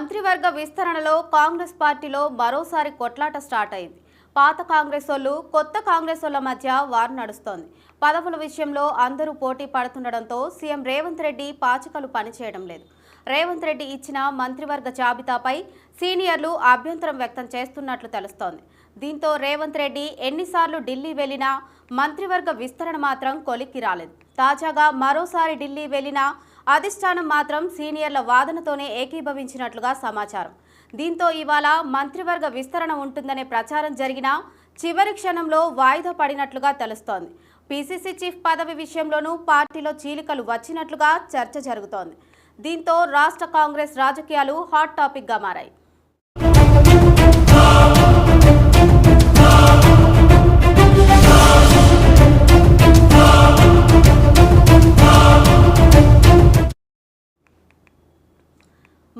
మంత్రివర్గ విస్తరణలో కాంగ్రెస్ పార్టీలో మరోసారి కొట్లాట స్టార్ట్ అయింది. పాత కాంగ్రెస్ వాళ్ళు కొత్త కాంగ్రెస్ వాళ్ళ మధ్య వారు నడుస్తోంది. పదవుల విషయంలో అందరూ పోటీ పడుతుండడంతో సీఎం రేవంత్ రెడ్డి పాచికలు పనిచేయడం లేదు. రేవంత్ రెడ్డి ఇచ్చిన మంత్రివర్గ జాబితాపై సీనియర్లు అభ్యంతరం వ్యక్తం చేస్తున్నట్లు తెలుస్తోంది. దీంతో రేవంత్ రెడ్డి ఎన్నిసార్లు ఢిల్లీ వెళ్ళినా మంత్రివర్గ విస్తరణ మాత్రం కొలిక్కి రాలేదు. తాజాగా మరోసారి ఢిల్లీ వెళ్ళినా అధిష్టానం మాత్రం సీనియర్ల వాదనతోనే ఏకీభవించినట్లుగా సమాచారం. దీంతో ఇవాళ మంత్రివర్గ విస్తరణ ఉంటుందనే ప్రచారం జరిగినా చివరి క్షణంలో వాయిదా పడినట్లుగా తెలుస్తోంది. పీసీసీ చీఫ్ పదవి విషయంలోనూ పార్టీలో చీలికలు వచ్చినట్లుగా చర్చ జరుగుతోంది. దీంతో రాష్ట్ర కాంగ్రెస్ రాజకీయాలు హాట్ టాపిక్గా మారాయి.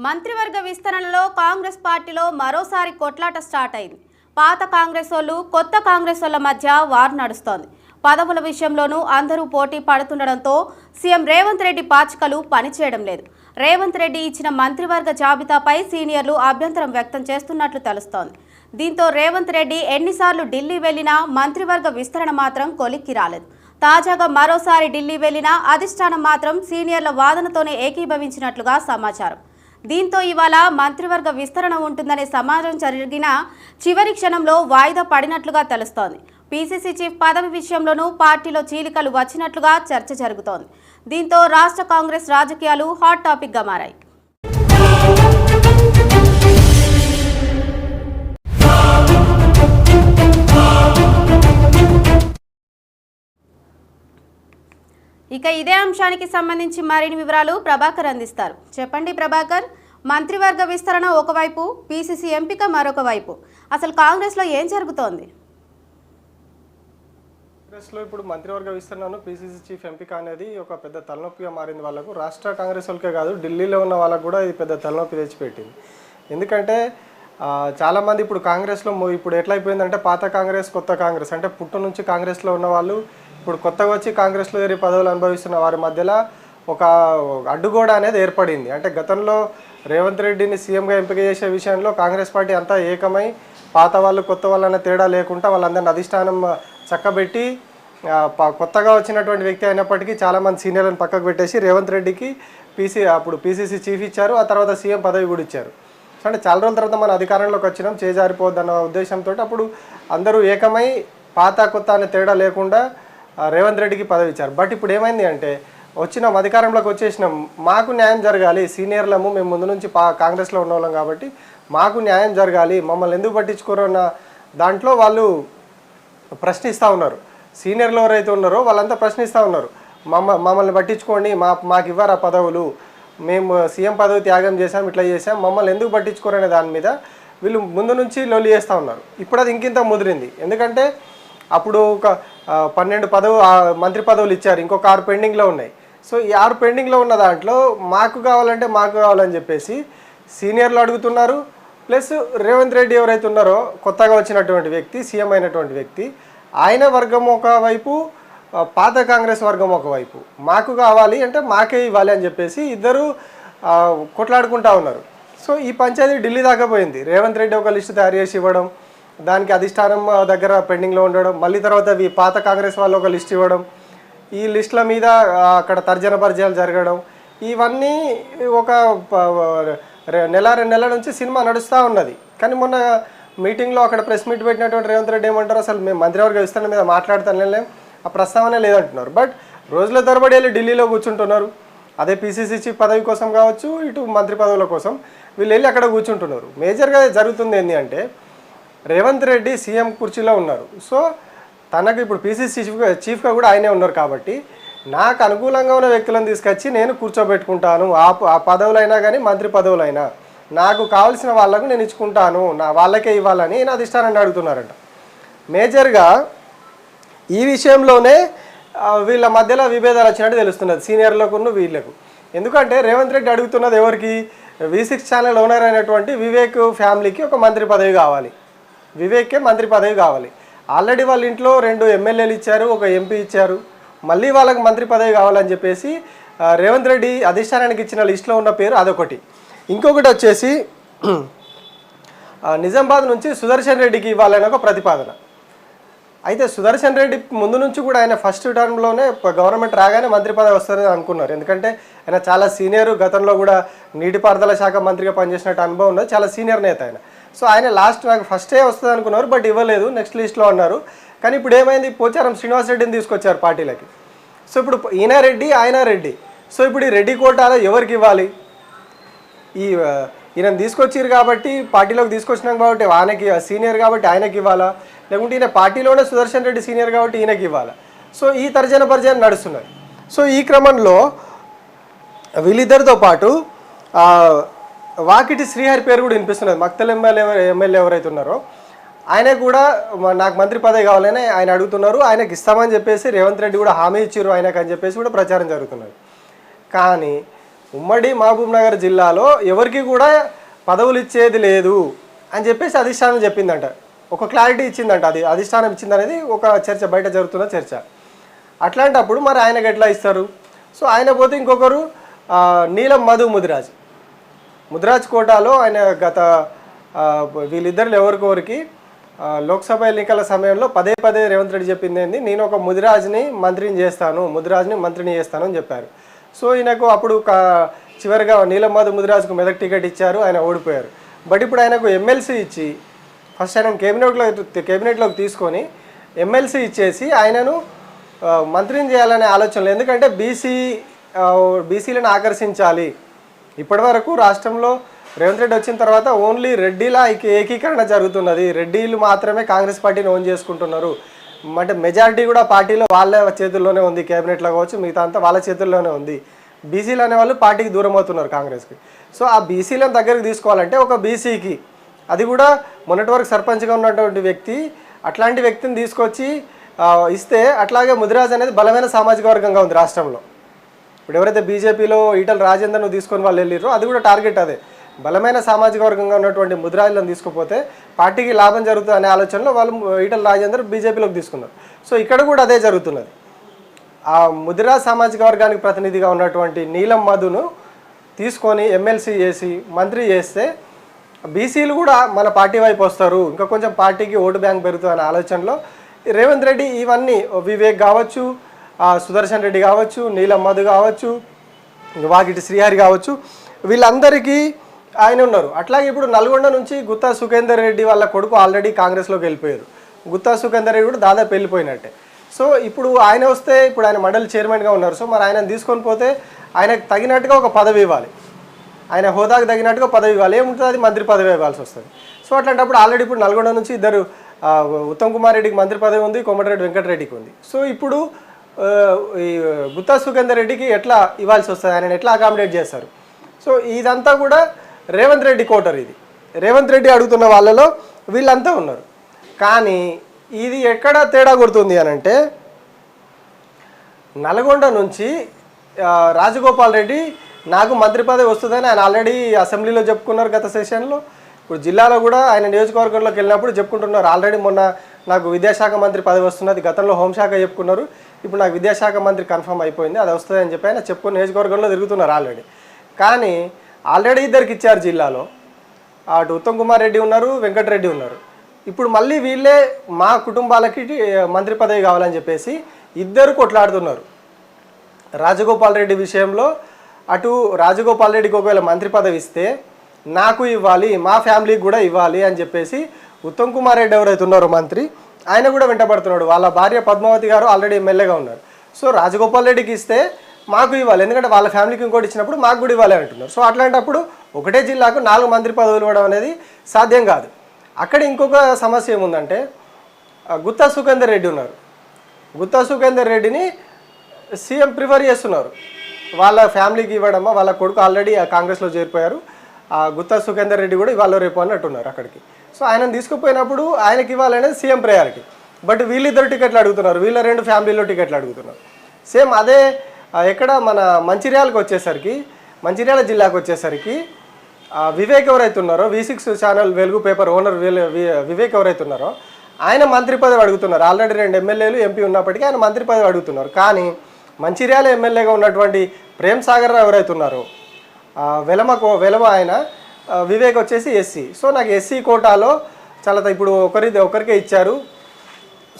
మంత్రివర్గ విస్తరణలో కాంగ్రెస్ పార్టీలో మరోసారి కొట్లాట స్టార్ట్ అయింది. పాత కాంగ్రెస్ వాళ్ళు కొత్త కాంగ్రెస్ వాళ్ళ మధ్య వార్ నడుస్తోంది. పదవుల విషయంలోనూ అందరూ పోటీ పడుతుండడంతో సీఎం రేవంత్ రెడ్డి పాచికలు పనిచేయడం లేదు. రేవంత్ రెడ్డి ఇచ్చిన మంత్రివర్గ జాబితాపై సీనియర్లు అభ్యంతరం వ్యక్తం చేస్తున్నట్లు తెలుస్తోంది. దీంతో రేవంత్ రెడ్డి ఎన్నిసార్లు ఢిల్లీ వెళ్ళినా మంత్రివర్గ విస్తరణ మాత్రం కొలిక్కి రాలేదు. తాజాగా మరోసారి ఢిల్లీ వెళ్ళినా అధిష్టానం మాత్రం సీనియర్ల వాదనతోనే ఏకీభవించినట్లుగా సమాచారం. దీంతో ఇవాళ మంత్రివర్గ విస్తరణ ఉంటుందనే సమాచారం జరిగిన చివరి క్షణంలో వాయిదా పడినట్లుగా తెలుస్తోంది. పీసీసీ చీఫ్ పదవి విషయంలోనూ పార్టీలో చీలికలు వచ్చినట్లుగా చర్చ జరుగుతోంది. దీంతో రాష్ట్ర కాంగ్రెస్ రాజకీయాలు హాట్ టాపిక్గా మారాయి. ఇక ఇదే అంశానికి సంబంధించి మరిన్ని వివరాలు ప్రభాకర్ అందిస్తారు. చెప్పండి ప్రభాకర్ మంత్రివర్గ విస్తరణ ఒకవైపు పీసీసీ ఎంపిక మరొక వైపు. అసలు కాంగ్రెస్లో ఏం జరుగుతోంది? కాంగ్రెస్లో ఇప్పుడు మంత్రివర్గ విస్తరణను పీసీసీ చీఫ్ ఎంపిక అనేది ఒక పెద్ద తలనొప్పిగా మారింది వాళ్ళకు. రాష్ట్ర కాంగ్రెస్ వాళ్ళకే కాదు ఢిల్లీలో ఉన్న వాళ్ళకు కూడా ఇది పెద్ద తలనొప్పి తెచ్చిపెట్టింది. ఎందుకంటే చాలామంది ఇప్పుడు కాంగ్రెస్లో ఇప్పుడు ఎట్లయిపోయిందంటే పాత కాంగ్రెస్ కొత్త కాంగ్రెస్. అంటే పుట్టు నుంచి కాంగ్రెస్లో ఉన్న వాళ్ళు ఇప్పుడు కొత్తగా వచ్చి కాంగ్రెస్లో ఏరి పదవులు అనుభవిస్తున్న వారి మధ్యలో ఒక అడ్డుగోడ అనేది ఏర్పడింది. అంటే గతంలో రేవంత్ రెడ్డిని సీఎంగా ఎంపిక చేసే విషయంలో కాంగ్రెస్ పార్టీ అంతా ఏకమై పాత వాళ్ళు కొత్త వాళ్ళు తేడా లేకుండా వాళ్ళందరిని అధిష్టానం చక్కబెట్టి ప- కొత్తగా వచ్చినటువంటి వ్యక్తి అయినప్పటికీ చాలామంది సీనియర్లను పక్కకు పెట్టేసి రేవంత్ రెడ్డికి పీసీ అప్పుడు పీసీసీ చీఫ్ ఇచ్చారు. ఆ తర్వాత సీఎం పదవి కూడా ఇచ్చారు. సో అంటే చాలా రోజుల తర్వాత మన అధికారంలోకి వచ్చినాం. చేజారిపోవద్దన్న ఉద్దేశంతో అప్పుడు అందరూ ఏకమై పాత కొత్త అనే తేడా లేకుండా రేవంత్ రెడ్డికి పదవి ఇచ్చారు. బట్ ఇప్పుడు ఏమైంది అంటే వచ్చినాం అధికారంలోకి వచ్చేసినాం. మాకు న్యాయం జరగాలి. సీనియర్లము మేము ముందు నుంచి పా కాంగ్రెస్లో ఉన్న వాళ్ళం కాబట్టి మాకు న్యాయం జరగాలి. మమ్మల్ని ఎందుకు పట్టించుకోరు అన్న దాంట్లో వాళ్ళు ప్రశ్నిస్తూ ఉన్నారు. సీనియర్లు ఎవరైతే ఉన్నారో వాళ్ళంతా ప్రశ్నిస్తూ ఉన్నారు. మమ్మ మమ్మల్ని పట్టించుకోండి. మా మాకు ఇవ్వరా పదవులు? మేము సీఎం పదవి త్యాగం చేసాం ఇట్లా చేసాం మమ్మల్ని ఎందుకు పట్టించుకోరనే దాని మీద వీళ్ళు ముందు నుంచి లొల్లి చేస్తూ ఉన్నారు. ఇప్పుడు అది ఇంకింత ముదిరింది. ఎందుకంటే అప్పుడు ఒక పన్నెండు పదవు మంత్రి పదవులు ఇచ్చారు. ఇంకొక ఆరు పెండింగ్లో ఉన్నాయి. సో ఈ ఆరు పెండింగ్లో ఉన్న దాంట్లో మాకు కావాలంటే మాకు కావాలని చెప్పేసి సీనియర్లు అడుగుతున్నారు. ప్లస్ రేవంత్ రెడ్డి ఎవరైతే ఉన్నారో కొత్తగా వచ్చినటువంటి వ్యక్తి సీఎం అయినటువంటి వ్యక్తి ఆయన వర్గం ఒకవైపు పాత కాంగ్రెస్ వర్గం ఒకవైపు మాకు కావాలి అంటే మాకే ఇవ్వాలి అని చెప్పేసి ఇద్దరు కొట్లాడుకుంటా ఉన్నారు. సో ఈ పంచాయతీ ఢిల్లీ దాకా పోయింది. రేవంత్ రెడ్డి ఒక లిస్టు తయారు చేసి ఇవ్వడం దానికి అధిష్టానం దగ్గర పెండింగ్లో ఉండడం మళ్ళీ తర్వాత ఈ పాత కాంగ్రెస్ వాళ్ళు ఒక లిస్ట్ ఇవ్వడం ఈ లిస్టుల మీద అక్కడ తర్జన పరిచయాలు జరగడం ఇవన్నీ ఒక ప- రె- నెల రెండు నెలల నుంచి సినిమా నడుస్తూ ఉన్నది. కానీ మొన్న మీటింగ్లో అక్కడ ప్రెస్ మీట్ పెట్టినటువంటి రేవంత్ రెడ్డి ఏమంటారు అసలు మేము మంత్రివర్గ విస్తరణ మీద మాట్లాడతానే ఆ ప్రస్తావన లేదంటున్నారు. బట్ రోజుల తరబడి వెళ్ళి ఢిల్లీలో కూర్చుంటున్నారు. అదే పీసీసీ చీఫ్ పదవి కోసం కావచ్చు ఇటు మంత్రి పదవుల కోసం వీళ్ళు వెళ్ళి అక్కడ కూర్చుంటున్నారు. మేజర్గా జరుగుతుంది ఏంటి అంటే రేవంత్ రెడ్డి సీఎం కుర్చీలో ఉన్నారు. సో తనకు ఇప్పుడు పీసీసీ చీఫ్గా చీఫ్గా కూడా ఆయనే ఉన్నారు కాబట్టి నాకు అనుకూలంగా ఉన్న వ్యక్తులను తీసుకొచ్చి నేను కూర్చోబెట్టుకుంటాను. ఆ ప- ఆ పదవులైనా కానీ మంత్రి పదవులైనా నాకు కావాల్సిన వాళ్ళకు నేను ఇచ్చుకుంటాను. నా వాళ్ళకే ఇవ్వాలని నా అధిష్టానాన్ని అడుగుతున్నారంట. మేజర్గా ఈ విషయంలోనే వీళ్ళ మధ్యలో విభేదాలు వచ్చినట్టు తెలుస్తున్నది. సీనియర్లకు వీళ్ళకు. ఎందుకంటే రేవంత్ రెడ్డి అడుగుతున్నది ఎవరికి? వి సిక్స్ ఛానల్ ఓనర్ అయినటువంటి వివేక్ ఫ్యామిలీకి ఒక మంత్రి పదవి కావాలి. వివేక్కే మంత్రి పదవి కావాలి. ఆల్రెడీ వాళ్ళ ఇంట్లో రెండు ఎమ్మెల్యేలు ఇచ్చారు ఒక ఎంపీ ఇచ్చారు. మళ్ళీ వాళ్ళకి మంత్రి పదవి కావాలని చెప్పేసి రేవంత్ రెడ్డి అధిష్టానానికి ఇచ్చిన లిస్టులో ఉన్న పేరు అదొకటి. ఇంకొకటి వచ్చేసి నిజామాబాద్ నుంచి సుదర్శన్ రెడ్డికి ఇవ్వాలని ఒక ప్రతిపాదన. అయితే సుదర్శన్ రెడ్డి ముందు నుంచి కూడా ఆయన ఫస్ట్ టర్మ్లోనే గవర్నమెంట్ రాగానే మంత్రి పదవి వస్తుందని అనుకున్నారు. ఎందుకంటే ఆయన చాలా సీనియర్ గతంలో కూడా నీటిపారుదల శాఖ మంత్రిగా పనిచేసినట్టు అనుభవం ఉన్నది. చాలా సీనియర్ నేత ఆయన. సో ఆయన లాస్ట్ నాకు ఫస్టే వస్తుంది అనుకున్నారు బట్ ఇవ్వలేదు నెక్స్ట్ లిస్ట్లో అన్నారు. కానీ ఇప్పుడు ఏమైంది? పోచారం శ్రీనివాస్ రెడ్డిని తీసుకొచ్చారు పార్టీలకి. సో ఇప్పుడు ఈయన రెడ్డి ఆయన రెడ్డి. సో ఇప్పుడు ఈ రెడ్డి కోటాలో ఎవరికి ఇవ్వాలి? ఈ ఈయన తీసుకొచ్చిరు కాబట్టి పార్టీలోకి తీసుకొచ్చినాం కాబట్టి ఆయనకి సీనియర్ కాబట్టి ఆయనకి ఇవ్వాలా? లేకుంటే ఈయన పార్టీలోనే సుదర్శన్ రెడ్డి సీనియర్ కాబట్టి ఈయనకి ఇవ్వాలా? సో ఈ తర్జన భర్జన నడుస్తున్నాయి. సో ఈ క్రమంలో వీళ్ళిద్దరితో పాటు వాకిటి శ్రీహరి పేరు కూడా వినిపిస్తున్నది. మక్తల్ ఎమ్మెల్యే ఎమ్మెల్యే ఎవరైతే ఉన్నారో ఆయన కూడా నాకు మంత్రి పదవి కావాలని ఆయన అడుగుతున్నారు. ఆయనకి ఇస్తామని చెప్పేసి రేవంత్ రెడ్డి కూడా హామీ ఇచ్చారు ఆయనకు అని చెప్పేసి కూడా ప్రచారం జరుగుతున్నది. కానీ ఉమ్మడి మహబూబ్ నగర్ జిల్లాలో ఎవరికి కూడా పదవులు ఇచ్చేది లేదు అని చెప్పేసి అధిష్టానం చెప్పిందంట. ఒక క్లారిటీ ఇచ్చిందంట. అది అధిష్టానం ఇచ్చిందనేది ఒక చర్చ బయట జరుగుతున్న చర్చ. అట్లాంటప్పుడు మరి ఆయనకు ఎట్లా ఇస్తారు? సో ఆయన పోతే ఇంకొకరు నీలం మధు ముదిరాజ్. ముద్రాజ్ కోటాలో ఆయన గత వీళ్ళిద్దరు ఎవరికొరికి లోక్సభ ఎన్నికల సమయంలో పదే పదే రేవంత్ రెడ్డి చెప్పింది ఏంది నేను ఒక ముదిరాజ్ని మంత్రిని చేస్తాను ముదిరాజ్ని మంత్రిని చేస్తాను అని చెప్పారు. సో ఈయనకు అప్పుడు చివరిగా నీలం ముదిరాజ్కు మెదక్ టికెట్ ఇచ్చారు ఆయన ఓడిపోయారు. బట్ ఇప్పుడు ఆయనకు ఎమ్మెల్సీ ఇచ్చి ఫస్ట్ ఆయన కేబినెట్లో కేబినెట్లోకి తీసుకొని ఎమ్మెల్సీ ఇచ్చేసి ఆయనను మంత్రిని చేయాలనే ఆలోచనలు ఎందుకంటే బీసీ బీసీలను ఆకర్షించాలి. ఇప్పటివరకు రాష్ట్రంలో రేవంత్ రెడ్డి వచ్చిన తర్వాత ఓన్లీ రెడ్డిలా ఏకీకరణ జరుగుతున్నది. రెడ్డిలు మాత్రమే కాంగ్రెస్ పార్టీని ఓన్ చేసుకుంటున్నారు. అంటే మెజారిటీ కూడా పార్టీలో వాళ్ళ చేతుల్లోనే ఉంది కేబినెట్లో కావచ్చు మిగతా అంతా వాళ్ళ చేతుల్లోనే ఉంది. బీసీలు అనేవాళ్ళు పార్టీకి దూరం అవుతున్నారు కాంగ్రెస్కి. సో ఆ బీసీలను దగ్గరికి తీసుకోవాలంటే ఒక బీసీకి అది కూడా మొన్నటి వరకు సర్పంచ్గా ఉన్నటువంటి వ్యక్తి అట్లాంటి వ్యక్తిని తీసుకొచ్చి ఇస్తే అట్లాగే ముదిరాజ్ అనేది బలమైన సామాజిక వర్గంగా ఉంది రాష్ట్రంలో. ఇప్పుడు ఎవరైతే బీజేపీలో ఈటల రాజేందర్ను తీసుకొని వాళ్ళు వెళ్ళారో అది కూడా టార్గెట్ అదే. బలమైన సామాజిక వర్గంగా ఉన్నటువంటి ముద్రాయిలను తీసుకుపోతే పార్టీకి లాభం జరుగుతుంది అనే ఆలోచనలో వాళ్ళు ఈటల రాజేందర్ బీజేపీలోకి తీసుకున్నారు. సో ఇక్కడ కూడా అదే జరుగుతున్నది. ఆ ముదిరా సామాజిక వర్గానికి ప్రతినిధిగా ఉన్నటువంటి నీలం మధును తీసుకొని ఎమ్మెల్సీ చేసి మంత్రి చేస్తే బీసీలు కూడా మన పార్టీ వైపు వస్తారు. ఇంకా కొంచెం పార్టీకి ఓటు బ్యాంక్ పెరుగుతుంది అనే ఆలోచనలో రేవంత్ రెడ్డి ఇవన్నీ వివేక్ కావచ్చు సుదర్శన్ రెడ్డి కావచ్చు నీలమ్మధు కావచ్చు వాకిటి శ్రీహరి కావచ్చు వీళ్ళందరికీ ఆయన ఉన్నారు. అట్లాగే ఇప్పుడు నల్గొండ నుంచి గుత్తా సుఖేందర్ రెడ్డి వాళ్ళ కొడుకు ఆల్రెడీ కాంగ్రెస్లోకి వెళ్ళిపోయారు. గుత్తా సుఖేందర్ రెడ్డి కూడా దాదాపు వెళ్ళిపోయినట్టే. సో ఇప్పుడు ఆయన వస్తే ఇప్పుడు ఆయన మండలి చైర్మన్గా ఉన్నారు. సో మరి ఆయన తీసుకొని పోతే ఆయనకు తగినట్టుగా ఒక పదవి ఇవ్వాలి. ఆయన హోదాకు తగినట్టుగా పదవి ఇవ్వాలి. ఏముంటుంది? అది మంత్రి పదవి ఇవ్వాల్సి వస్తుంది. సో అట్లాంటప్పుడు ఆల్రెడీ ఇప్పుడు నల్గొండ నుంచి ఇద్దరు ఉత్తమ్ కుమార్ రెడ్డికి మంత్రి పదవి ఉంది కోమటిరెడ్డి వెంకటరెడ్డికి ఉంది. సో ఇప్పుడు ఈ గుత్తా సుఖేందర్ రెడ్డికి ఎట్లా ఇవ్వాల్సి వస్తుంది? ఆయన ఎట్లా అకామిడేట్ చేస్తారు? సో ఇదంతా కూడా రేవంత్ రెడ్డి కోటర్ ఇది. రేవంత్ రెడ్డి అడుగుతున్న వాళ్ళలో వీళ్ళంతా ఉన్నారు. కానీ ఇది ఎక్కడ తేడా కొడుతుంది అని అంటే నల్గొండ నుంచి రాజగోపాల్ రెడ్డి నాకు మంత్రి పదవి వస్తుందని ఆయన ఆల్రెడీ అసెంబ్లీలో చెప్పుకున్నారు గత సెషన్లో ఇప్పుడు జిల్లాలో కూడా ఆయన నియోజకవర్గంలోకి వెళ్ళినప్పుడు చెప్పుకుంటున్నారు. ఆల్రెడీ మొన్న నాకు విద్యాశాఖ మంత్రి పదవి వస్తున్నది గతంలో హోంశాఖ చెప్పుకున్నారు. ఇప్పుడు నాకు విద్యాశాఖ మంత్రి కన్ఫర్మ్ అయిపోయింది అది వస్తుంది అని చెప్పి ఆయన చెప్పుకుని నియోజకవర్గంలో తిరుగుతున్నారు ఆల్రెడీ. కానీ ఆల్రెడీ ఇద్దరికి ఇచ్చారు జిల్లాలో. అటు ఉత్తమ్ కుమార్ రెడ్డి ఉన్నారు వెంకటరెడ్డి ఉన్నారు. ఇప్పుడు మళ్ళీ వీళ్ళే మా కుటుంబాలకి మంత్రి పదవి కావాలని చెప్పేసి ఇద్దరు కొట్లాడుతున్నారు. రాజగోపాల్ రెడ్డి విషయంలో అటు రాజగోపాల్ రెడ్డికి ఒకవేళ మంత్రి పదవి ఇస్తే నాకు ఇవ్వాలి మా ఫ్యామిలీకి కూడా ఇవ్వాలి అని చెప్పేసి ఉత్తమ్ కుమార్ రెడ్డి ఎవరైతే ఉన్నారో మంత్రి ఆయన కూడా వెంటబడుతున్నాడు. వాళ్ళ భార్య పద్మావతి గారు ఆల్రెడీ ఎమ్మెల్యేగా ఉన్నారు. సో రాజగోపాల్ రెడ్డికి ఇస్తే మాకు ఇవ్వాలి. ఎందుకంటే వాళ్ళ ఫ్యామిలీకి ఇంకోటి ఇచ్చినప్పుడు మాకు కూడా ఇవ్వాలి అంటున్నారు. సో అట్లాంటప్పుడు ఒకటే జిల్లాకు నాలుగు మంత్రి పదవులు ఇవ్వడం అనేది సాధ్యం కాదు. అక్కడ ఇంకొక సమస్య ఏముందంటే గుత్తా సుఖేందర్ రెడ్డి ఉన్నారు. గుత్తా సుఖేందర్ రెడ్డిని సీఎం ప్రిఫర్ చేస్తున్నారు. వాళ్ళ ఫ్యామిలీకి ఇవ్వడమా వాళ్ళ కొడుకు ఆల్రెడీ కాంగ్రెస్లో చేరిపోయారు. గుత్తా సుఖేందర్ రెడ్డి కూడా ఇవాళ రేపు అన్నట్టున్నారు అక్కడికి. సో ఆయనను తీసుకుపోయినప్పుడు ఆయనకి ఇవ్వాలనేది సీఎం ప్రయారిటీ. బట్ వీళ్ళిద్దరు టికెట్లు అడుగుతున్నారు. వీళ్ళ రెండు ఫ్యామిలీలో టికెట్లు అడుగుతున్నారు. సేమ్ అదే ఎక్కడ మన మంచిర్యాలకు వచ్చేసరికి మంచిర్యాల జిల్లాకు వచ్చేసరికి వివేక్ ఎవరైతే ఉన్నారో V six channel Velugu paper owner వి- వివేక్ ఎవరైతే ఉన్నారో ఆయన మంత్రి పదవి అడుగుతున్నారు. ఆల్రెడీ రెండు ఎమ్మెల్యేలు ఎంపీ ఉన్నప్పటికీ ఆయన మంత్రి పదవి అడుగుతున్నారు. కానీ మంచిర్యాల ఎమ్మెల్యేగా ఉన్నటువంటి ప్రేమ్ సాగర్ రావు ఎవరైతే ఉన్నారో వెలమ కో వెలమ ఆయన వివేక్ వచ్చేసి ఎస్సీ సో నాకు ఎస్సీ కోటాలో చాలా ఇప్పుడు ఒకరి ఒకరికే ఇచ్చారు.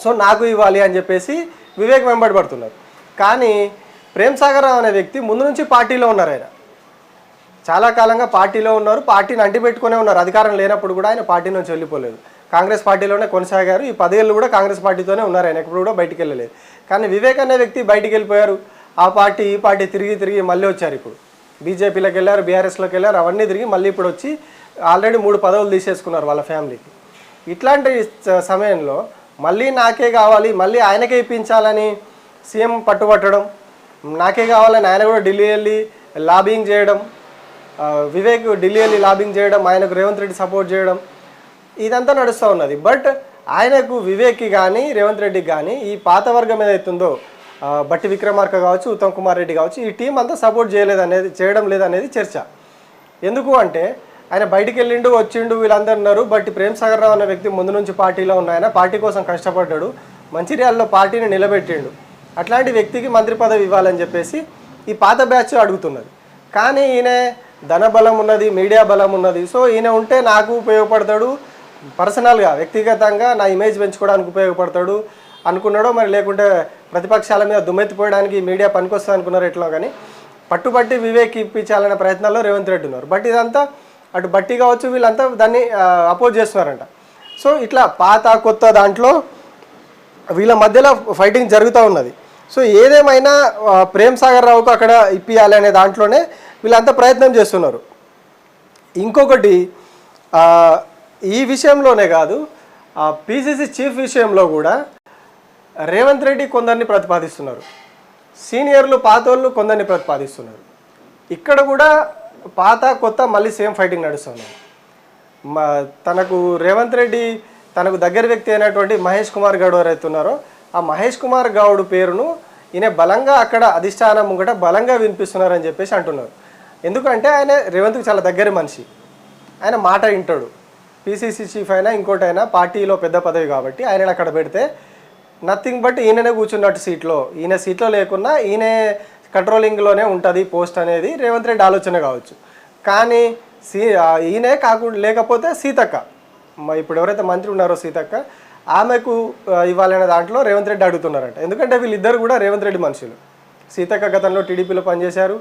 సో నాకు ఇవ్వాలి అని చెప్పేసి వివేక్ వెంబడి పడుతున్నారు. కానీ ప్రేమ్ సాగర్ అనే వ్యక్తి ముందు నుంచి పార్టీలో ఉన్నారు ఆయన. చాలా కాలంగా పార్టీలో ఉన్నారు పార్టీని అంటిపెట్టుకునే ఉన్నారు. అధికారం లేనప్పుడు కూడా ఆయన పార్టీ నుంచి వెళ్ళిపోలేదు. కాంగ్రెస్ పార్టీలోనే కొనసాగారు. ఈ పదేళ్ళు కూడా కాంగ్రెస్ పార్టీతోనే ఉన్నారు ఆయన. ఎప్పుడు కూడా బయటికి వెళ్ళలేదు. కానీ వివేక్ అనే వ్యక్తి బయటికి వెళ్ళిపోయారు. ఆ పార్టీ ఈ పార్టీ తిరిగి తిరిగి మళ్ళీ వచ్చారు ఇప్పుడు. బీజేపీలోకి వెళ్ళారు బీఆర్ఎస్లోకి వెళ్ళారు అవన్నీ తిరిగి మళ్ళీ ఇప్పుడు వచ్చి ఆల్రెడీ మూడు పదవులు తీసేసుకున్నారు వాళ్ళ ఫ్యామిలీకి. ఇట్లాంటి సమయంలో మళ్ళీ నాకే కావాలి మళ్ళీ ఆయనకే ఇప్పించాలని సీఎం పట్టుబట్టడం నాకే కావాలని ఆయన కూడా ఢిల్లీ వెళ్ళి లాబింగ్ చేయడం వివేక్ ఢిల్లీ వెళ్ళి లాబింగ్ చేయడం ఆయనకు రేవంత్ రెడ్డి సపోర్ట్ చేయడం ఇదంతా నడుస్తూ ఉన్నది. బట్ ఆయనకు వివేక్కి కానీ రేవంత్ రెడ్డికి కానీ ఈ పాత వర్గం ఏదైతుందో బట్టి విక్రమార్క కావచ్చు ఉత్తమ్ కుమార్ రెడ్డి కావచ్చు ఈ టీం అంతా సపోర్ట్ చేయలేదు అనేది చేయడం లేదనేది చర్చ. ఎందుకు అంటే ఆయన బయటికి వెళ్ళిండు వచ్చిండు వీళ్ళందరూ ఉన్నారు బట్ ప్రేమ్ సాగర్ రావు అనే వ్యక్తి ముందు నుంచి పార్టీలో ఉన్న ఆయన పార్టీ కోసం కష్టపడ్డాడు. మంచిర్యాలలో పార్టీని నిలబెట్టిండు. అట్లాంటి వ్యక్తికి మంత్రి పదవి ఇవ్వాలని చెప్పేసి ఈ పాత బ్యాచ్ అడుగుతున్నది. కానీ ఈయన ధన బలం ఉన్నది మీడియా బలం ఉన్నది. సో ఈయన ఉంటే నాకు ఉపయోగపడతాడు. పర్సనల్గా వ్యక్తిగతంగా నా ఇమేజ్ పెంచుకోవడానికి ఉపయోగపడతాడు అనుకున్నాడో మరి లేకుంటే ప్రతిపక్షాల మీద దుమ్మెత్తిపోయడానికి మీడియా పనికొస్తుంది అనుకున్నారు ఎట్లా కానీ పట్టుబట్టి వివేక్ ఇప్పించాలనే ప్రయత్నాల్లో రేవంత్ రెడ్డి ఉన్నారు. బట్ ఇదంతా అటు బట్టి కావచ్చు వీళ్ళంతా దాన్ని అపోజ్ చేస్తున్నారంట. సో ఇట్లా పాత కొత్త దాంట్లో వీళ్ళ మధ్యలో ఫైటింగ్ జరుగుతూ ఉన్నది. సో ఏదేమైనా ప్రేమ్ సాగర్ రావుకు అక్కడ ఇప్పియాలి అనే దాంట్లోనే వీళ్ళంతా ప్రయత్నం చేస్తున్నారు. ఇంకొకటి ఈ విషయంలోనే కాదు పీసీసీ చీఫ్ విషయంలో కూడా రేవంత్ రెడ్డి కొందరిని ప్రతిపాదిస్తున్నారు. సీనియర్లు పాతోళ్ళు కొందరిని ప్రతిపాదిస్తున్నారు. ఇక్కడ కూడా పాత కొత్త మళ్ళీ సేమ్ ఫైటింగ్ నడుస్తుంది. మా తనకు రేవంత్ రెడ్డి తనకు దగ్గర వ్యక్తి అయినటువంటి మహేష్ కుమార్ గౌడ్ ఎవరైతే ఉన్నారో ఆ మహేష్ కుమార్ గౌడ్ పేరును ఈయన బలంగా అక్కడ అధిష్టానం ముంగట బలంగా వినిపిస్తున్నారని చెప్పేసి అంటున్నారు. ఎందుకంటే ఆయన రేవంత్కి చాలా దగ్గర మనిషి. ఆయన మాట వింటాడు. పీసీసీ చీఫ్ అయినా ఇంకోటైనా పార్టీలో పెద్ద పదవి కాబట్టి ఆయన అక్కడ పెడితే నథింగ్ బట్ ఈయననే కూర్చున్నట్టు సీట్లో. ఈయన సీట్లో లేకున్నా ఈయనే కంట్రోలింగ్లోనే ఉంటుంది పోస్ట్ అనేది. రేవంత్ రెడ్డి ఆలోచన కావచ్చు. కానీ సీ ఈయనే కాకుండా లేకపోతే సీతక్క. ఇప్పుడు ఎవరైతే మంత్రి ఉన్నారో సీతక్క ఆమెకు ఇవ్వాలనే దాంట్లో రేవంత్ రెడ్డి అడుగుతున్నారంట. ఎందుకంటే వీళ్ళిద్దరు కూడా రేవంత్ రెడ్డి మనుషులు. సీతక్క గతంలో టీడీపీలో పనిచేశారు.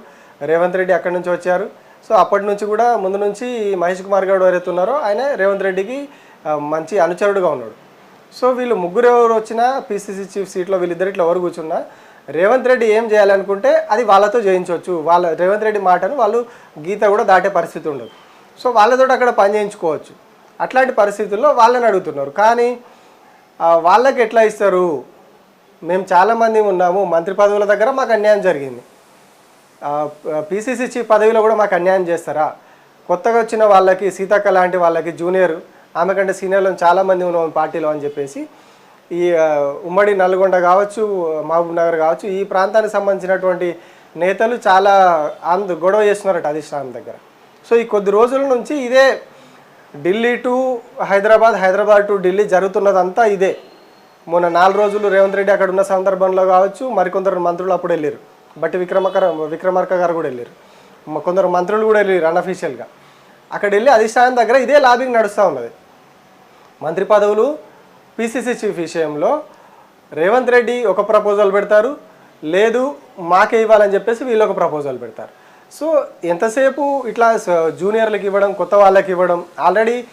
రేవంత్ రెడ్డి అక్కడి నుంచి వచ్చారు. సో అప్పటి నుంచి కూడా ముందు నుంచి మహేష్ కుమార్ గారు ఎవరైతే ఉన్నారో ఆయన రేవంత్ రెడ్డికి మంచి అనుచరుడుగా ఉన్నాడు. సో వీళ్ళు ముగ్గురు ఎవరు వచ్చినా పీసీసీ చీఫ్ సీట్లో వీళ్ళిద్దరిట్లో ఎవరు కూర్చున్నా రేవంత్ రెడ్డి ఏం చేయాలనుకుంటే అది వాళ్ళతో చేయించవచ్చు వాళ్ళ రేవంత్ రెడ్డి మాటను వాళ్ళు గీత కూడా దాటే పరిస్థితి ఉండదు. సో వాళ్ళతో అక్కడ పని చేయించుకోవచ్చు. అట్లాంటి పరిస్థితుల్లో వాళ్ళని అడుగుతున్నారు. కానీ వాళ్ళకి ఎట్లా ఇస్తారు? మేము చాలామంది ఉన్నాము. మంత్రి పదవుల దగ్గర మాకు అన్యాయం జరిగింది. పీసీసీ చీఫ్ పదవిలో కూడా మాకు అన్యాయం చేస్తారా? కొత్తగా వచ్చిన వాళ్ళకి సీతక్క లాంటి వాళ్ళకి జూనియర్ ఆమె కంటే సీనియర్లు చాలామంది ఉన్నాం పార్టీలో అని చెప్పేసి. ఈ ఉమ్మడి నల్గొండ కావచ్చు మహబూబ్ నగర్ కావచ్చు ఈ ప్రాంతానికి సంబంధించినటువంటి నేతలు చాలా అందు గొడవ చేస్తున్నారట అధిష్టానం దగ్గర. సో ఈ కొద్ది రోజుల నుంచి ఇదే ఢిల్లీ టు హైదరాబాద్ హైదరాబాద్ టు ఢిల్లీ జరుగుతున్నదంతా ఇదే. మొన్న నాలుగు రోజులు రేవంత్ రెడ్డి అక్కడ ఉన్న సందర్భంలో కావచ్చు మరికొందరు మంత్రులు అప్పుడు వెళ్ళారు బట్టి విక్రమకర విక్రమార్క గారు కూడా వెళ్ళారు కొందరు మంత్రులు కూడా వెళ్ళారు అన్అఫీషియల్గా అక్కడ వెళ్ళి అధిష్టానం దగ్గర ఇదే లాబింగ్ నడుస్తూ ఉన్నది. మంత్రి పదవులు పిసిసి చీఫ్ విషయంలో రేవంత్ రెడ్డి ఒక ప్రపోజల్ పెడతారు లేదు మాకే ఇవ్వాలని చెప్పేసి వీళ్ళు ఒక ప్రపోజల్ పెడతారు. సో ఎంతసేపు ఇట్లా జూనియర్లకు ఇవ్వడం కొత్త వాళ్ళకి ఇవ్వడం ఆల్రెడీ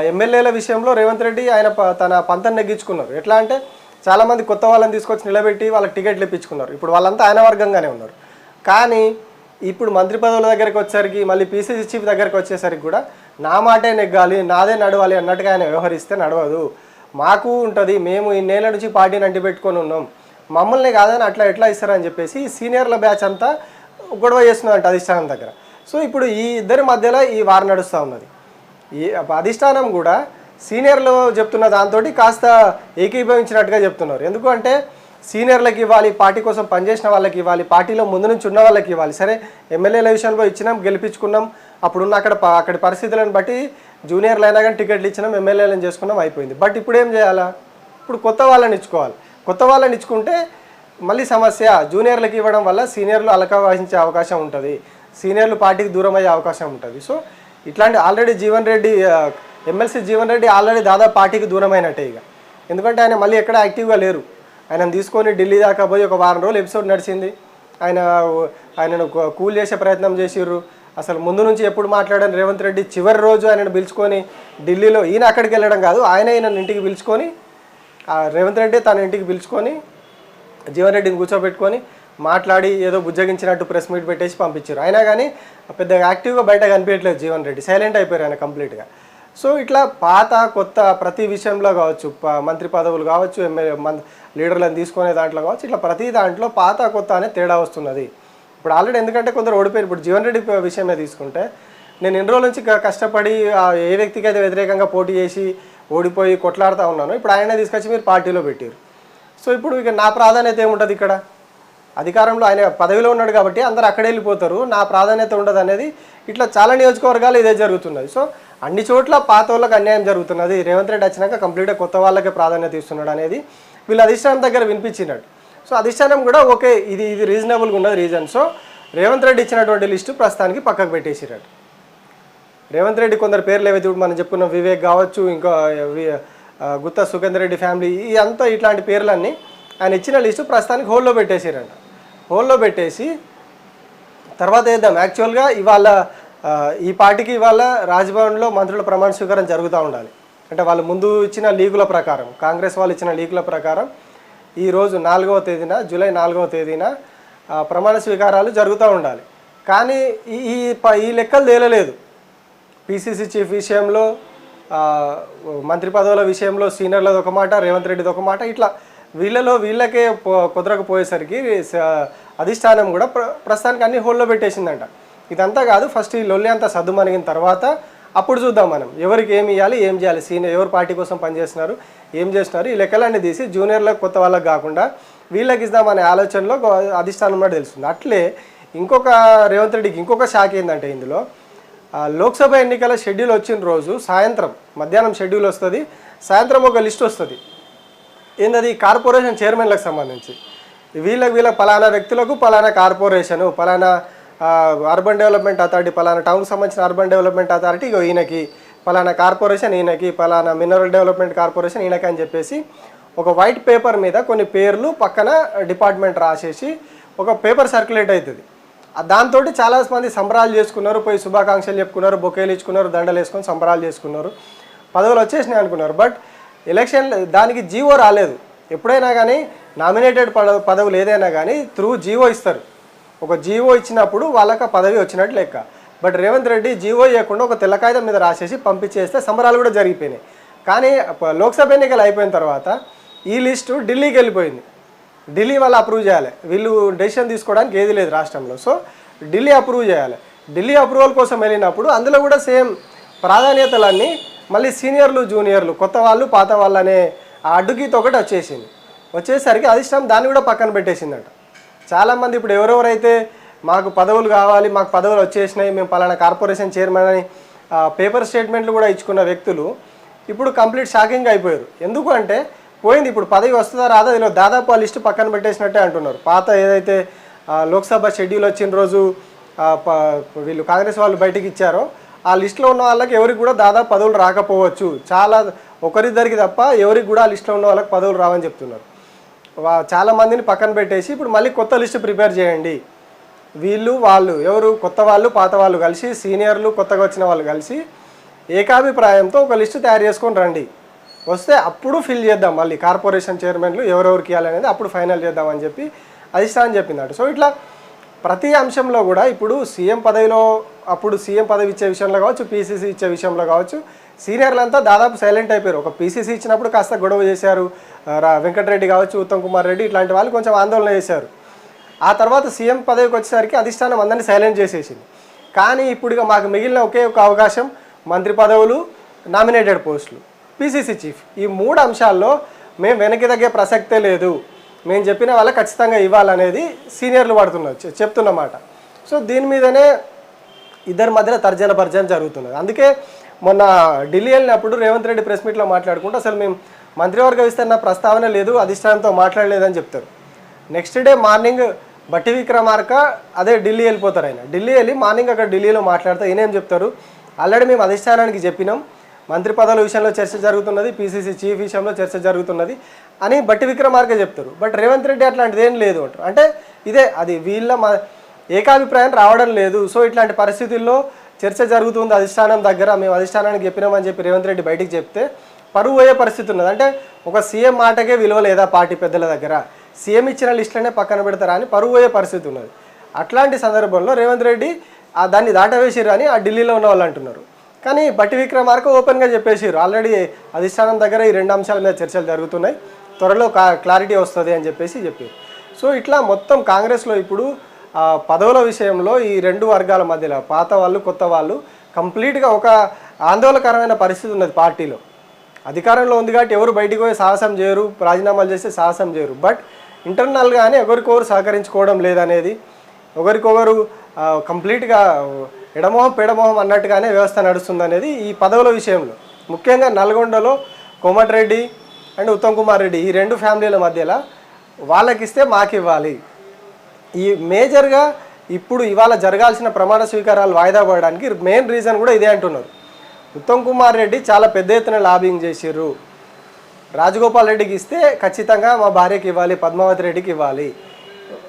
ఎమ్మెల్యేల విషయంలో రేవంత్ రెడ్డి ఆయన ప- తన పంతం నెగ్గించుకున్నారు. ఎట్లా అంటే చాలామంది కొత్త వాళ్ళని తీసుకొచ్చి నిలబెట్టి వాళ్ళకి టికెట్లు ఇప్పించుకున్నారు. ఇప్పుడు వాళ్ళంతా ఆయన వర్గంగానే ఉన్నారు. కానీ ఇప్పుడు మంత్రి పదవుల దగ్గరికి వచ్చేసరికి మళ్ళీ పీసీసీ చీఫ్ దగ్గరికి వచ్చేసరికి కూడా నా మాటే నెగ్గాలి నాదే నడవాలి అన్నట్టుగా ఆయన వ్యవహరిస్తే నడవదు. మాకు ఉంటుంది మేము ఇన్నేళ్ళ నుంచి పార్టీని అంటి పెట్టుకొని ఉన్నాం. మమ్మల్ని కాదని అట్లా ఎట్లా ఇస్తారని చెప్పేసి సీనియర్ల బ్యాచ్ అంతా గొడవ చేస్తున్నదంట అధిష్టానం దగ్గర. సో ఇప్పుడు ఈ ఇద్దరి మధ్యలో ఈ వారు నడుస్తూ ఉన్నది. ఈ అధిష్టానం కూడా సీనియర్లు చెప్తున్న దాంతో కాస్త ఏకీభవించినట్టుగా చెప్తున్నారు. ఎందుకంటే సీనియర్లకు ఇవ్వాలి పార్టీ కోసం పనిచేసిన వాళ్ళకి ఇవ్వాలి పార్టీలో ముందు నుంచి ఉన్న వాళ్ళకి ఇవ్వాలి. సరే ఎమ్మెల్యేల విషయంలో ఇచ్చినాం గెలిపించుకున్నాం. అప్పుడున్న అక్కడ అక్కడ పరిస్థితులను బట్టి జూనియర్లు అయినా కానీ టికెట్లు ఇచ్చినాం ఎమ్మెల్యేలను చేసుకున్నాం అయిపోయింది. బట్ ఇప్పుడు ఏం చేయాలా? ఇప్పుడు కొత్త వాళ్ళని ఇచ్చుకోవాలి. కొత్త వాళ్ళని ఇచ్చుకుంటే మళ్ళీ సమస్య జూనియర్లకు ఇవ్వడం వల్ల సీనియర్లు అలకవహించే అవకాశం ఉంటుంది. సీనియర్లు పార్టీకి దూరం అయ్యే అవకాశం ఉంటుంది. సో ఇట్లాంటి already Jeevan Reddy MLC Jeevan Reddy already దాదాపు పార్టీకి దూరం అయినట్టే ఇక. ఎందుకంటే ఆయన మళ్ళీ ఎక్కడ యాక్టివ్గా లేరు. ఆయన తీసుకొని ఢిల్లీ దాకా పోయి ఒక వారం రోజులు ఎపిసోడ్ నడిచింది. ఆయన ఆయనను కూల్ చేసే ప్రయత్నం చేసిర్రు. అసలు ముందు నుంచి ఎప్పుడు మాట్లాడాను రేవంత్ రెడ్డి చివరి రోజు ఆయనను పిలుచుకొని ఢిల్లీలో ఈయన అక్కడికి వెళ్ళడం కాదు ఆయన ఈయన ఇంటికి పిలుచుకొని ఆ రేవంత్ రెడ్డి తన ఇంటికి పిలుచుకొని జీవన్ రెడ్డిని కూర్చోబెట్టుకొని మాట్లాడి ఏదో బుజ్జగించినట్టు ప్రెస్ మీట్ పెట్టేసి పంపించారు అయినా కానీ పెద్దగా యాక్టివ్గా బయట కనిపించట్లేదు జీవన్ రెడ్డి. సైలెంట్ అయిపోయారు ఆయన కంప్లీట్గా. సో ఇట్లా పాత కొత్త ప్రతి విషయంలో కావచ్చు ప- మంత్రి పదవులు కావచ్చు ఎమ్మెల్యే మంత్ లీడర్లను తీసుకునే దాంట్లో కావచ్చు ఇట్లా ప్రతి దాంట్లో పాత కొత్త అనే తేడా వస్తున్నది. ఇప్పుడు ఆల్రెడీ ఎందుకంటే కొందరు ఓడిపోయారు. ఇప్పుడు జీవన్ రెడ్డి విషయమే తీసుకుంటే నేను ఎన్ని రోజుల నుంచి కష్టపడి ఏ వ్యక్తికి అయితే వ్యతిరేకంగా పోటీ చేసి ఓడిపోయి కొట్లాడుతూ ఉన్నాను ఇప్పుడు ఆయనే తీసుకొచ్చి మీరు పార్టీలో పెట్టారు సో ఇప్పుడు ఇక నా ప్రాధాన్యత ఏముంటుంది ఇక్కడ? అధికారంలో ఆయన పదవిలో ఉన్నాడు కాబట్టి అందరు అక్కడే వెళ్ళిపోతారు. నా ప్రాధాన్యత ఉండదు అనేది ఇట్లా చాలా నియోజకవర్గాలు ఇదే జరుగుతున్నది. సో అన్ని చోట్ల పాత వాళ్ళకి అన్యాయం జరుగుతున్నది. రేవంత్ రెడ్డి వచ్చినాక కంప్లీట్గా కొత్త వాళ్ళకే ప్రాధాన్యత ఇస్తున్నాడు అనేది వీళ్ళు అధిష్టానం దగ్గర వినిపించినట్టు. సో అధిష్టానం కూడా ఓకే ఇది ఇది రీజనబుల్గా ఉన్నది రీజన్ సో రేవంత్ రెడ్డి ఇచ్చినటువంటి లిస్టు ప్రస్తుతానికి పక్కకు పెట్టేసిరట రేవంత్ రెడ్డి కొందరు పేర్లు ఏవైతే ఇప్పుడు మనం చెప్పుకున్న వివేక్ కావచ్చు ఇంకా వి- గుత్తా సుఖేందర్ రెడ్డి ఫ్యామిలీ ఈ అంతా ఇట్లాంటి పేర్లన్నీ ఆయన ఇచ్చిన లిస్టు ప్రస్తుతానికి హోల్లో పెట్టేసారంట హోల్లో పెట్టేసి తర్వాత వేద్దాం యాక్చువల్గా ఇవాళ ఈ పార్టీకి ఇవాళ రాజ్భవన్లో మంత్రుల ప్రమాణ స్వీకారం జరుగుతూ ఉండాలి. అంటే వాళ్ళు ముందు ఇచ్చిన లీగుల ప్రకారం కాంగ్రెస్ వాళ్ళు ఇచ్చిన లీగుల ప్రకారం ఈరోజు నాలుగవ తేదీన జూలై నాలుగవ తేదీన ప్రమాణ స్వీకారాలు జరుగుతూ ఉండాలి. కానీ ఈ ఈ ప- ఈ లెక్కలు తేలలేదు. పిసిసి చీఫ్ విషయంలో మంత్రి పదవుల విషయంలో సీనియర్లది ఒక మాట రేవంత్ రెడ్డిది ఒక మాట ఇట్లా వీళ్ళలో వీళ్ళకే కుదరకపోయేసరికి అధిష్టానం కూడా ప్ర ప్రస్తుతానికి అన్ని హోల్లో పెట్టేసిందంట. ఇదంతా కాదు ఫస్ట్ ఈ లొల్లి అంతా సర్దుమణిగిన తర్వాత అప్పుడు చూద్దాం మనం. ఎవరికి ఏమి ఇవ్వాలి ఏం చేయాలి? సీనియర్ ఎవరు పార్టీ కోసం పనిచేస్తున్నారు ఏం చేస్తున్నారు? ఈ లెక్కలన్నీ తీసి జూనియర్లకు కొత్త వాళ్ళకి కాకుండా వీళ్ళకి ఇద్దామనే ఆలోచనలో అధిష్టానం కూడా తెలుస్తుంది. అట్లే ఇంకొక రేవంత్ రెడ్డికి ఇంకొక శాఖ ఏంటంటే ఇందులో లోక్సభ ఎన్నికల షెడ్యూల్ వచ్చిన రోజు సాయంత్రం మధ్యాహ్నం షెడ్యూల్ వస్తుంది సాయంత్రం ఒక లిస్ట్ వస్తుంది. ఏంటది కార్పొరేషన్ చైర్మన్లకు సంబంధించి. వీళ్ళకి వీళ్ళ పలానా వ్యక్తులకు పలానా కార్పొరేషను పలానా అర్బన్ డెవలప్మెంట్ అథారిటీ పలానా టౌన్కి సంబంధించిన అర్బన్ డెవలప్మెంట్ అథారిటీ ఇగో ఈయనకి పలానా కార్పొరేషన్ ఈయనకి పలానా మినరల్ డెవలప్మెంట్ కార్పొరేషన్ ఈయనకి అని చెప్పేసి ఒక వైట్ పేపర్ మీద కొన్ని పేర్లు పక్కన డిపార్ట్మెంట్ రాసేసి ఒక పేపర్ సర్క్యులేట్ అవుతుంది. దాంతో చాలా మంది సంబరాలు చేసుకున్నారు పోయి శుభాకాంక్షలు చెప్పుకున్నారు బొకేలు ఇచ్చుకున్నారు దండలు వేసుకొని సంబరాలు చేసుకున్నారు. పదవులు వచ్చేసినాయి అనుకున్నారు. బట్ ఎలక్షన్ దానికి జీవో రాలేదు. ఎప్పుడైనా కానీ నామినేటెడ్ పదవులు ఏదైనా కానీ త్రూ జీవో ఇస్తారు. ఒక జీవో ఇచ్చినప్పుడు వాళ్ళకి పదవి వచ్చినట్టు లెక్క. బట్ రేవంత్ రెడ్డి జీవో ఇవ్వకుండా ఒక తెల్ల కాగితం మీద రాసేసి పంపించేస్తే సంబరాలు కూడా జరిగిపోయినాయి. కానీ లోక్సభ ఎన్నికలు అయిపోయిన తర్వాత ఈ లిస్టు ఢిల్లీకి వెళ్ళిపోయింది. ఢిల్లీ వాళ్ళు అప్రూవ్ చేయాలి. వీళ్ళు డెసిషన్ తీసుకోవడానికి ఏది లేదు రాష్ట్రంలో. సో ఢిల్లీ అప్రూవ్ చేయాలి. ఢిల్లీ అప్రూవల్ కోసం వెళ్ళినప్పుడు అందులో కూడా సేమ్ ప్రాధాన్యతలన్నీ మళ్ళీ సీనియర్లు జూనియర్లు కొత్త వాళ్ళు పాత వాళ్ళు అనే ఆ అడ్డుగీత ఒకటి వచ్చేసింది. వచ్చేసరికి అధిష్టం దాన్ని కూడా పక్కన పెట్టేసిందట. చాలామంది ఇప్పుడు ఎవరెవరైతే మాకు పదవులు కావాలి మాకు పదవులు వచ్చేసినాయి మేము పలానా కార్పొరేషన్ చైర్మన్ అని పేపర్ స్టేట్మెంట్లు కూడా ఇచ్చుకున్న వ్యక్తులు ఇప్పుడు కంప్లీట్ షాకింగ్ అయిపోయారు. ఎందుకు అంటే పోయింది ఇప్పుడు పదవి వస్తుందా రాదా దీనిలో దాదాపు ఆ లిస్టు పక్కన పెట్టేసినట్టే అంటున్నారు. పాత ఏదైతే లోక్సభ షెడ్యూల్ వచ్చిన రోజు ప- వీళ్ళు కాంగ్రెస్ వాళ్ళు బయటికి ఇచ్చారో ఆ లిస్టులో ఉన్న వాళ్ళకి ఎవరికి కూడా దాదాపు పదవులు రాకపోవచ్చు. చాలా ఒకరిద్దరికి తప్ప ఎవరికి కూడా ఆ లిస్టులో ఉన్న వాళ్ళకి పదవులు రావని చెప్తున్నారు. చాలా మందిని పక్కన పెట్టేసి ఇప్పుడు మళ్ళీ కొత్త లిస్టు ప్రిపేర్ చేయండి. వీళ్ళు వాళ్ళు ఎవరు కొత్త వాళ్ళు పాత వాళ్ళు కలిసి సీనియర్లు కొత్తగా వచ్చిన వాళ్ళు కలిసి ఏకాభిప్రాయంతో ఒక లిస్టు తయారు చేసుకొని రండి. వస్తే అప్పుడు ఫిల్ చేద్దాం మళ్ళీ కార్పొరేషన్ చైర్మన్లు ఎవరెవరికి ఇవ్వాలనేది అప్పుడు ఫైనల్ చేద్దామని చెప్పి అధిష్టానం చెప్పిందట సో ఇట్లా ప్రతి అంశంలో కూడా ఇప్పుడు సీఎం పదవిలో అప్పుడు సీఎం పదవి ఇచ్చే విషయంలో కావచ్చు పీసీసీ ఇచ్చే విషయంలో కావచ్చు సీనియర్లంతా దాదాపు సైలెంట్ అయిపోయారు. ఒక పీసీసీ ఇచ్చినప్పుడు కాస్త గొడవ చేశారు. రా- వెంకటరెడ్డి కావచ్చు ఉత్తమ్ కుమార్ రెడ్డి ఇట్లాంటి వాళ్ళు కొంచెం ఆందోళన చేశారు. ఆ తర్వాత సీఎం పదవికి వచ్చేసరికి అధిష్టానం అందరినీ సైలెంట్ చేసేసింది. కానీ ఇప్పుడు మాకు మిగిలిన ఒకే ఒక అవకాశం మంత్రి పదవులు నామినేటెడ్ పోస్టులు. PCC chief. ఈ మూడు అంశాల్లో మేము వెనక్కి తగ్గే ప్రసక్తే లేదు. మేము చెప్పిన వాళ్ళ ఖచ్చితంగా ఇవ్వాలనేది సీనియర్లు పడుతున్నారు చెప్తున్నమాట సో దీని మీదనే ఇద్దరి మధ్యన తర్జన భర్జన జరుగుతున్నది. అందుకే మొన్న ఢిల్లీ వెళ్ళినప్పుడు రేవంత్ రెడ్డి ప్రెస్ మీట్లో మాట్లాడుకుంటూ అసలు మేము మంత్రివర్గ విస్తరణ ప్రస్తావన లేదు అధిష్టానంతో మాట్లాడలేదని చెప్తారు. నెక్స్ట్ డే మార్నింగ్ బట్టి విక్రమార్క అదే ఢిల్లీ వెళ్ళిపోతారు ఆయన. ఢిల్లీ వెళ్ళి మార్నింగ్ అక్కడ ఢిల్లీలో మాట్లాడితే ఈయనేం చెప్తారు? ఆల్రెడీ మేము అధిష్టానానికి చెప్పినాం. మంత్రి పదవుల విషయంలో చర్చ జరుగుతున్నది పీసీసీ చీఫ్ విషయంలో చర్చ జరుగుతున్నది అని బట్టి విక్రమార్క చెప్తారు. బట్ రేవంత్ రెడ్డి అట్లాంటిది ఏం లేదు అంటారు. అంటే ఇదే అది వీళ్ళ మా ఏకాభిప్రాయం రావడం లేదు. సో ఇట్లాంటి పరిస్థితుల్లో చర్చ జరుగుతుంది అధిష్టానం దగ్గర. మేము అధిష్టానానికి చెప్పినామని చెప్పి రేవంత్ రెడ్డి బయటికి చెప్తే పరువు పోయే పరిస్థితి ఉన్నది. అంటే ఒక సీఎం మాటకే విలువ లేదా పార్టీ పెద్దల దగ్గర. సీఎం ఇచ్చిన లిస్టులనే పక్కన పెడతారా అని పరువు పోయే పరిస్థితి ఉన్నది. అట్లాంటి సందర్భంలో రేవంత్ రెడ్డి ఆ దాన్ని దాటవేసిరు అని ఆ ఢిల్లీలో ఉన్న వాళ్ళు అంటున్నారు. కానీ బట్టి విక్రమార్క ఓపెన్గా చెప్పేసిర్రు. ఆల్రెడీ అధిష్టానం దగ్గర ఈ రెండు అంశాల మీద చర్చలు జరుగుతున్నాయి. త్వరలో క్లారిటీ వస్తుంది అని చెప్పేసి చెప్పారు సో ఇట్లా మొత్తం కాంగ్రెస్లో ఇప్పుడు పదవుల విషయంలో ఈ రెండు వర్గాల మధ్యలో పాత వాళ్ళు కొత్త వాళ్ళు కంప్లీట్గా ఒక ఆందోళనకరమైన పరిస్థితి ఉన్నది పార్టీలో. అధికారంలో ఉంది కాబట్టి ఎవరు బయటికి పోయి సాహసం చేయరు రాజీనామాలు చేస్తే సాహసం చేయరు. బట్ ఇంటర్నల్గానే ఒకరికొకరు సహకరించుకోవడం లేదనేది ఒకరికొకరు కంప్లీట్గా ఎడమోహం పెడమోహం అన్నట్టుగానే వ్యవస్థ నడుస్తుంది అనేది ఈ పదవుల విషయంలో. ముఖ్యంగా నల్గొండలో కోమటిరెడ్డి అండ్ ఉత్తమ్ కుమార్ రెడ్డి ఈ రెండు ఫ్యామిలీల మధ్యలో వాళ్ళకిస్తే మాకు ఇవ్వాలి ఈ మేజర్గా ఇప్పుడు ఇవాళ జరగాల్సిన ప్రమాణ స్వీకారాలు వాయిదా పడడానికి మెయిన్ రీజన్ కూడా ఇదే అంటున్నారు. ఉత్తమ్ కుమార్ రెడ్డి చాలా పెద్ద ఎత్తున లాబింగ్ చేసిర్రు. రాజగోపాల్ రెడ్డికి ఇస్తే ఖచ్చితంగా మా భార్యకి ఇవ్వాలి పద్మావతి రెడ్డికి ఇవ్వాలి.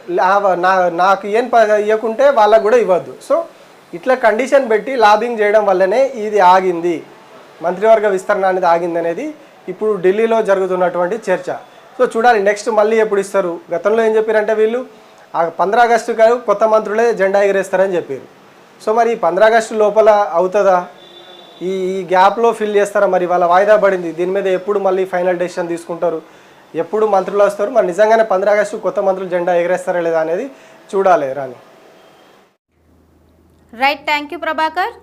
నా- నాకు ఏం ఇవ్వకుంటే వాళ్ళకు కూడా ఇవ్వద్దు. సో ఇట్లా కండిషన్ పెట్టి లాబింగ్ చేయడం వల్లనే ఇది ఆగింది. మంత్రివర్గ విస్తరణ అనేది ఆగింది అనేది ఇప్పుడు ఢిల్లీలో జరుగుతున్నటువంటి చర్చ. సో చూడాలి నెక్స్ట్ మళ్ళీ ఎప్పుడు ఇస్తారు? గతంలో ఏం చెప్పారంటే వీళ్ళు? ఆ పంద్రా ఆగస్టు కొత్త మంత్రులే జెండా ఎగరేస్తారని చెప్పారు. సో మరి ఈ పంద్రా ఆగస్టు లోపల అవుతుందా? ఈ ఈ గ్యాప్లో ఫిల్ చేస్తారా? మరి వాళ్ళ వాయిదా పడింది. దీని మీద ఎప్పుడు మళ్ళీ ఫైనల్ డెసిషన్ తీసుకుంటారు? ఎప్పుడు మంత్రులు వస్తారు? మరి నిజంగానే పంద్రా ఆగస్టు కొత్త మంత్రులు జెండా ఎగరేస్తారా లేదా అనేది చూడాలి రాని రైట్ థ్యాంక్ యూ ప్రభాకర్.